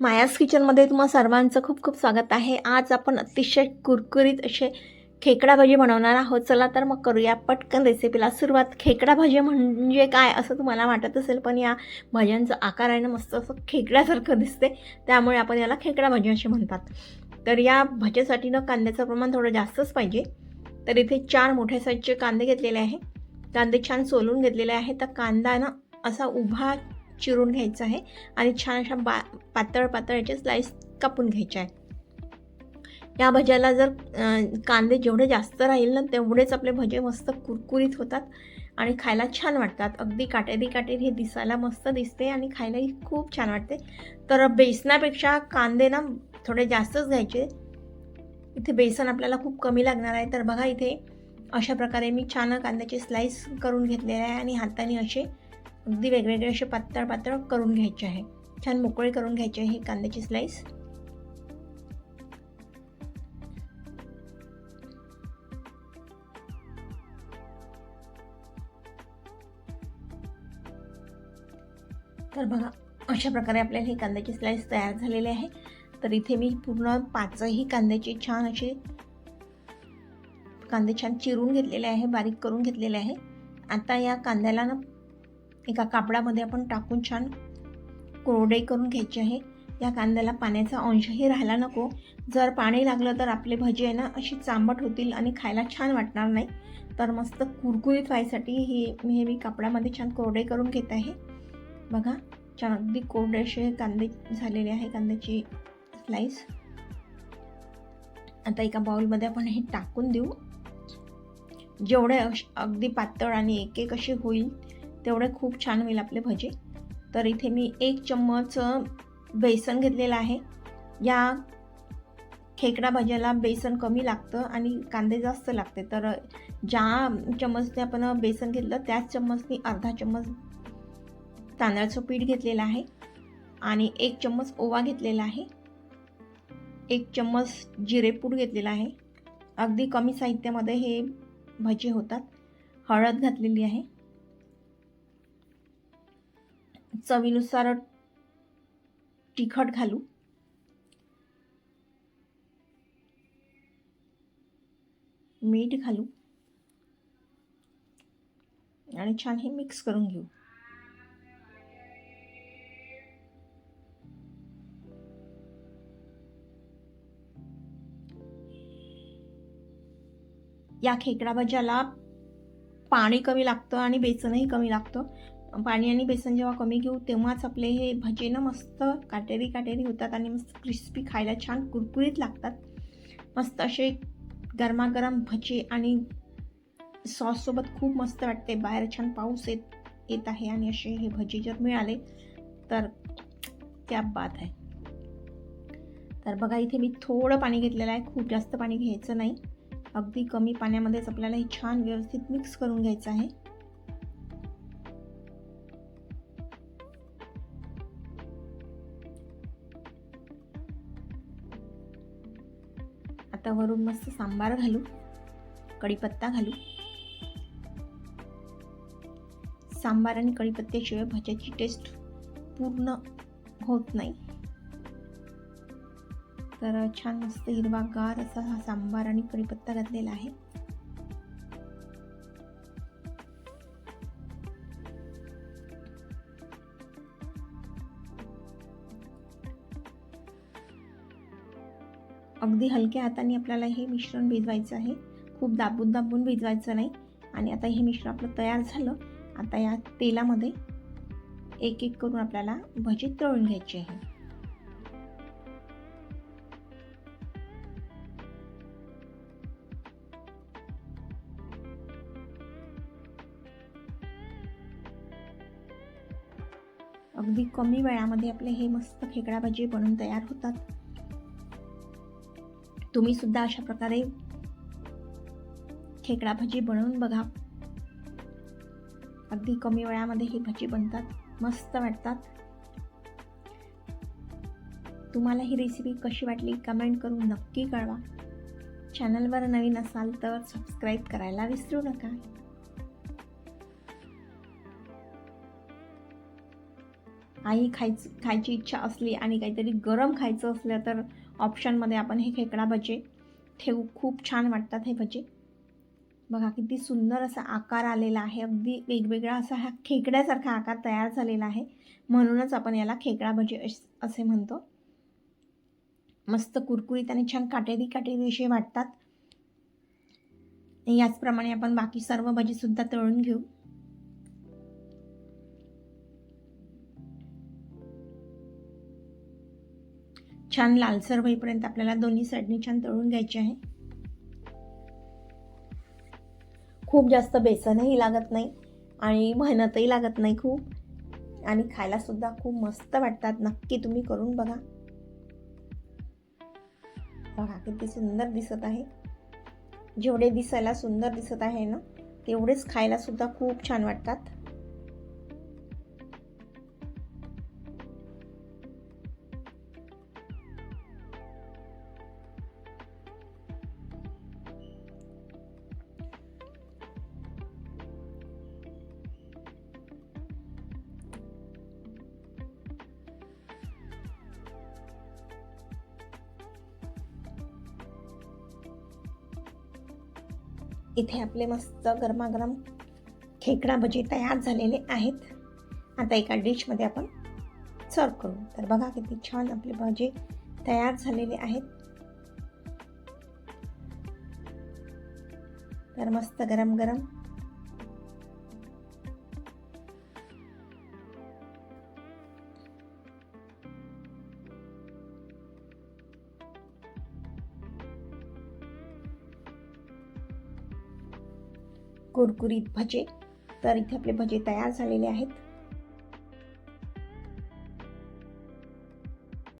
मायास किचनमध्ये तुम्हा सर्वांचं खूप खूप स्वागत आहे. आज आपण अतिशय कुरकुरीत असे खेकडा भाजी बनवणार आहोत. चला तर मग करूया पटकन रेसिपीला सुरुवात. खेकडा भाजी म्हणजे काय असं तुम्हाला वाटत असेल पण या भज्यांचं आकार आहे ना मस्त असं खेकड्यासारखं दिसते. त्यामुळे आपण याला खेकडा भाजी असे म्हणतात. तर या भाजीसाठी ना कांद्याचं प्रमाण थोडं जास्तच पाहिजे. तर इथे चार मोठ्या साईजचे कांदे घेतलेले आहे. कांदे छान सोलून घेतलेले आहे. तर कांदा ना असा उभा चिरून घ्यायचं आहे आणि छान अशा बा पातळ पातळ याचे स्लाईस कापून घ्यायचे आहे या भज्याला जर कांदे जेवढे जास्त राहील ना तेवढेच आपले भजे मस्त कुरकुरीत होतात आणि खायला छान वाटतात. अगदी काटेरी काटेरी हे दिसायला मस्त दिसते आणि खायलाही खूप छान वाटते. तर बेसनापेक्षा कांदे ना थोडे जास्तच घ्यायचे. इथे बेसन आपल्याला खूप कमी लागणार आहे. तर बघा इथे अशा प्रकारे मी छान कांद्याचे स्लाईस करून घेतलेले आहे आणि हाताने असे अगदी वेगवेगळे असे पातळ पातळ करून घ्यायचे आहे. छान मोकळे करून घ्यायचे आहे कांद्याची स्लाईस तर बघा अशा प्रकारे आपल्याला ही कांद्याची स्लाईस तयार झालेली आहे. तर इथे मी पूर्ण पाचही कांद्याचे छान असे कांदे छान चिरून घेतलेले आहे बारीक करून घेतलेले आहे. आता या कांद्याला ना एका कापडामध्ये आपण टाकून छान कोरडे करून घ्यायचे आहे. या कांद्याला पाण्याचा अंशही राहायला नको. जर पाणी लागलं तर आपले भजी आहे ना अशी चांबट होतील आणि खायला छान वाटणार नाही. तर मस्त कुरकुरीत व्हायसाठी हे हे मी कापडामध्ये छान कोरडे करून घेत आहे. बघा छान अगदी कोरडे असे कांदे झालेले आहे कांद्याची स्लाईस आता एका बाउलमध्ये आपण हे टाकून देऊ. जेवढे अश- अगदी पातळ आणि एक एक असे होईल तेवढे खूप छान होईल आपले भजे. तर इथे मी एक चम्मच बेसन घेतलेलं आहे. या खेकडा भाज्याला बेसन कमी लागतं आणि कांदे जास्त लागते. तर ज्या चम्मचने आपण बेसन घेतलं त्याच चम्मचने अर्धा चम्मच तांदळाचं पीठ घेतलेलं आहे. आणि एक चम्मच ओवा घेतलेला आहे. एक चम्मच जिरेपूड घेतलेला आहे. अगदी कमी साहित्यामध्ये हे भजे होतात. हळद घातलेली आहे. चवीनुसार तिखट घालू. मीठ घालू. आणि छान हे मिक्स करून घेऊ. या खेकडा भाज्याला पाणी कमी लागतं आणि बेसनही कमी लागतं. पाणी आणि बेसन जेव्हा कमी घेऊ तेव्हाच आपले हे भजे ना मस्त काटेरी काटेरी होतात आणि मस्त क्रिस्पी खायला छान कुरकुरीत लागतात. मस्त असे गरमागरम भजे आणि सॉससोबत खूप मस्त वाटते. बाहेर छान पाऊस येत येत आहे आणि असे हे भजे जर मिळाले तर त्या बात आहे. तर बघा इथे मी थोडं पाणी घेतलेलं आहे. खूप जास्त पाणी घ्यायचं नाही. अगदी कमी पाण्यामध्येच आपल्याला हे छान व्यवस्थित मिक्स करून घ्यायचं आहे. आता वरून मस्त सांबार घालू कढीपत्ता घालू. सांबार आणि कढीपत्त्याशिवाय भाज्याची टेस्ट पूर्ण होत नाही. तर छान मस्त हिरवागार असा हा सांबार आणि कढीपत्ता घातलेला आहे. अगदी हलक्या हाताने आपल्याला हे मिश्रण भिजवायचं आहे. खूप दाबून दाबून भिजवायचं नाही. आणि आता हे मिश्रण आपलं तयार झालं. आता या तेलामध्ये एक एक करून आपल्याला भजी तळून घ्यायची आहे. अगदी कमी वेळामध्ये आपले हे मस्त खेकडा भाजी बनून तयार होतात. तुम्ही सुद्धा अशा प्रकारे खेकडा भजी बनवून बघा. अगदी कमी वेळामध्ये ही भजी बनतात मस्त वाटतात. तुम्हाला ही रेसिपी कशी वाटली कमेंट करून नक्की कळवा. चॅनलवर नवीन असाल तर सबस्क्राईब करायला विसरू नका. आई खायची खायची इच्छा असली आणि काहीतरी गरम खायचं असलं तर ऑप्शनमध्ये आपण हे खेकडा भजे ठेवू. खूप छान वाटतात हे भजे. बघा किती सुंदर असा आकार आलेला आहे. अगदी वेगवेगळा असा हा खेकड्यासारखा आकार तयार झालेला आहे. म्हणूनच आपण याला खेकडा भजे अस- असे म्हणतो. मस्त कुरकुरीत आणि छान काटेरी काटेरी असे वाटतात. याचप्रमाणे आपण बाकी सर्व भजीसुद्धा तळून घेऊ. छान लालसर होईपर्यंत आपल्याला दोन्ही साईडनी छान तळून घ्यायचे आहे. खूप जास्त बेसनही लागत नाही आणि मेहनतही लागत नाही खूप. आणि खायला सुद्धा खूप मस्त वाटतात. नक्की तुम्ही करून बघा. बघा किती सुंदर दिसत आहे. जेवढे दिसायला सुंदर दिसत आहे ना तेवढेच खायला सुद्धा खूप छान वाटतात. इथे आपले मस्त गरमागरम खेकडा भजी तयार झालेले आहेत. आता एका डिशमध्ये आपण सर्व करू. तर बघा किती छान आपले भजे तयार झालेले आहेत. तर मस्त गरम गरम कुरकुरीत भजे. तर इथे आपले भजे तयार झालेले आहेत.